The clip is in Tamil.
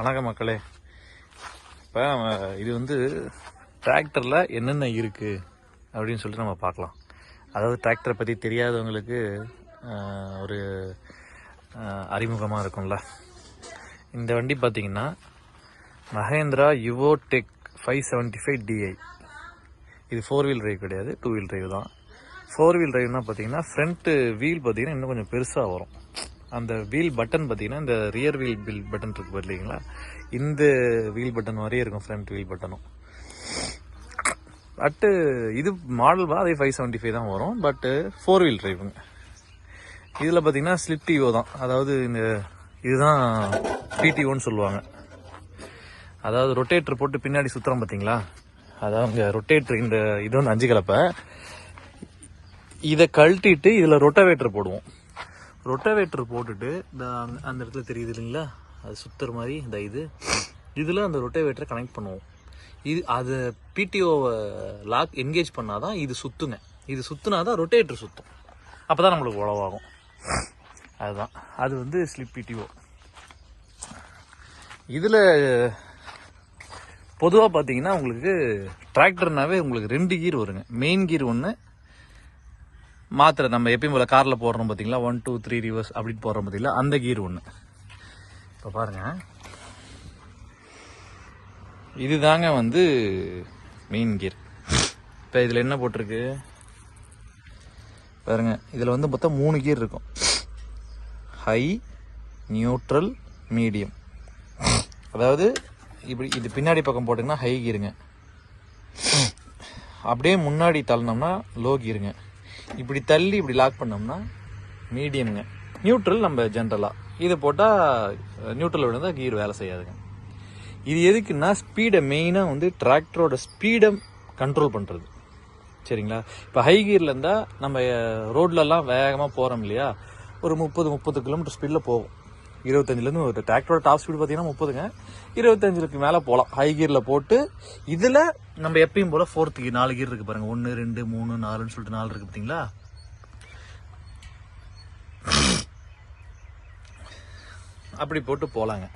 வணக்கம் மக்களே. இப்போ இது வந்து டிராக்டரில் என்னென்ன இருக்குது அப்படின்னு சொல்லிட்டு நம்ம பார்க்கலாம். அதாவது டிராக்டரை பற்றி தெரியாதவங்களுக்கு ஒரு அறிமுகமாக இருக்கும்ல. இந்த வண்டி பார்த்தீங்கன்னா Mahindra Yuvo Tech five seventy five DI இது ஃபோர் வீல் டிரைவ் கிடையாது டூ வீல் டிரைவ் தான். ஃபோர் வீல் டிரைவ்னா பார்த்தீங்கன்னா ஃப்ரண்ட்டு வீல் பார்த்திங்கன்னா இன்னும் கொஞ்சம் பெருசாக வரும். அந்த வீல் பட்டன் பார்த்தீங்கன்னா இந்த ரியர் வீல் பில் பட்டன் இருக்கு பார்த்தீங்களா? இந்த வீல் பட்டன் மாதிரியே இருக்கும் ஃப்ரண்ட் வீல் பட்டனும் பட்டு இது மாடல் அதே ஃபைவ் செவன்ட்டி ஃபைவ் தான் வரும். பட்டு ஃபோர் வீல் டிரைவுங்க இதில் பார்த்தீங்கன்னா ஸ்லிப் டிஓ தான். அதாவது இந்த இதுதான் பிடிஓன்னு சொல்லுவாங்க. அதாவது ரொட்டேட்டர் போட்டு பின்னாடி சுற்றுறோம் பார்த்தீங்களா? அதாவது இங்கே ரொட்டேட்டர் இந்த இது வந்து அஞ்சு கலப்பை. இதை கழட்டிட்டு இதில் ரொட்டவேட்டர் போடுவோம். ரொட்டவேட்டர் போட்டுட்டு இந்த அந்த- இடத்துல தெரியுது இல்லைங்களா? அது சுத்துற மாதிரி இந்த இது. இதில் அந்த ரொட்டவேட்டரை கனெக்ட் பண்ணுவோம். இது அது பிடிஓவை லாக் என்கேஜ் பண்ணாதான் இது சுற்றுங்க இது சுத்துனாதான் ரொட்டேட்டர் சுற்றும் அப்போ தான் நம்மளுக்கு உழவாகும் அதுதான். அது வந்து ஸ்லிப் பிடிஓ இதில் பொதுவாக பார்த்தீங்கன்னா உங்களுக்கு டிராக்டர்னாவே உங்களுக்கு ரெண்டு கீர் வருங்க. மெயின் கீர் ஒன்று மாத்திரை நம்ம எப்பயும் போல காரில் போடுறோம் பார்த்தீங்களா ஒன் டூ த்ரீ ரிவர்ஸ் அப்படின்னு போடுறோம் பார்த்தீங்களா அந்த கீர் ஒன்று இப்போ பாருங்க. இதுதாங்க வந்து மெயின் கீர் இப்போ இதில் என்ன போட்டிருக்கு? பாருங்க. இதில் வந்து மொத்தம் மூணு கீர் இருக்கும். ஹை நியூட்ரல் மீடியம் அதாவது இப்படி இது பின்னாடி பக்கம் போட்டிங்கன்னா ஹை கீருங்க அப்படியே முன்னாடி தள்ளினோம்னா லோ கீருங்க இப்படி தள்ளி இப்படி லாக் பண்ணோம்னா மீடியம்ங்க நியூட்ரல் நம்ம ஜென்ரலாக இதை போட்டால் நியூட்ரல் விழுந்தால் கீர் வேலை செய்யாதுங்க. இது எதுக்குன்னா ஸ்பீடை மெயினாக வந்து டிராக்டரோட ஸ்பீடை கண்ட்ரோல் பண்ணுறது சரிங்களா? இப்போ ஹை கீரில் இருந்தால் நம்ம ரோட்லலாம் வேகமாக போகிறோம் இல்லையா? ஒரு முப்பது முப்பது கிலோமீட்டர் ஸ்பீடில் போகும் இருபத்தஞ்சிலேருந்து ஒரு டிராக்டரோட டாப் ஸ்பீடு பார்த்தீங்கன்னா முப்பதுங்க. இருபத்தஞ்சிலுக்கு மேலே போகலாம் ஹை கீரில் போட்டு இதில் நம்ம எப்பயும் போல் ஃபோர்த் கீர் நாலு கீர் இருக்குது பாருங்கள் ஒன்று ரெண்டு மூணு நாலுன்னு சொல்லிட்டு நாலு இருக்குது பார்த்தீங்களா அப்படி போட்டு போகலாங்க